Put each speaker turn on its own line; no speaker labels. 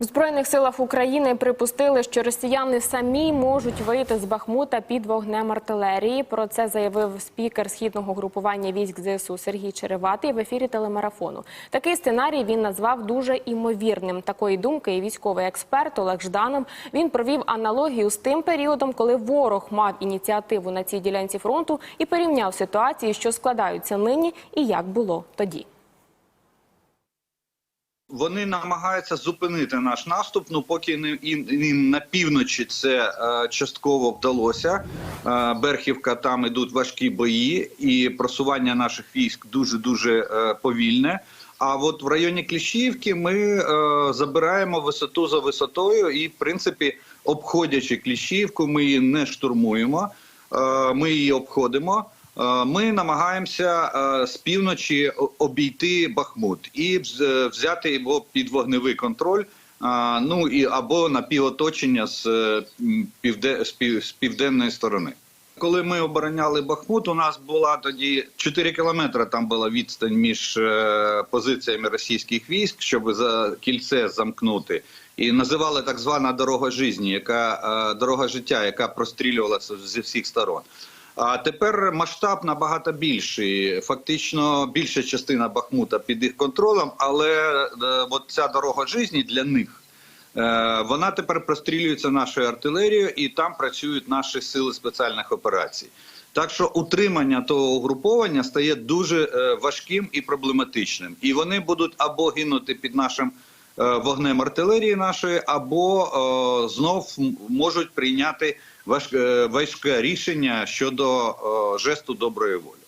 В Збройних силах України припустили, що росіяни самі можуть вийти з Бахмута під вогнем артилерії. Про це заявив спікер східного групування військ ЗСУ Сергій Череватий в ефірі телемарафону. Такий сценарій він назвав дуже імовірним. Такої думки і військовий експерт Олег Жданов. Він провів аналогію з тим періодом, коли ворог мав ініціативу на цій ділянці фронту і порівняв ситуації, що складаються нині, і як було тоді.
Вони намагаються зупинити наш наступ. Ну поки не їм, їм на півночі це е, частково вдалося. Е, Берхівка там ідуть важкі бої, і просування наших військ дуже дуже е, повільне. А от в районі Кліщівки ми е, забираємо висоту за висотою, і в принципі, обходячи Кліщівку, ми її не штурмуємо. Е, ми її обходимо. Е, Ми намагаємося е, з півночі обійти Бахмут і взяти його під вогневий контроль. е, Ну і або напівоточення з, е, півде, з, пів, з південної сторони. Коли ми обороняли Бахмут, у нас була тоді 4 кілометри. Там була відстань між е, позиціями російських військ, щоб за кільце замкнути. І називали так звана дорога житті, яка е, дорога життя, яка прострілювалася зі всіх сторон. А тепер масштаб набагато більший. Фактично більша частина Бахмута під їх контролем, але е, от ця дорога житті для них. Е, Вона тепер прострілюється нашою артилерією, і там працюють наші сили спеціальних операцій. Так що утримання того угруповання стає дуже е, важким і проблематичним. І вони будуть або гинути під нашим вогнем артилерії нашої, або е, знов можуть прийняти е, важке рішення щодо е, жесту доброї волі.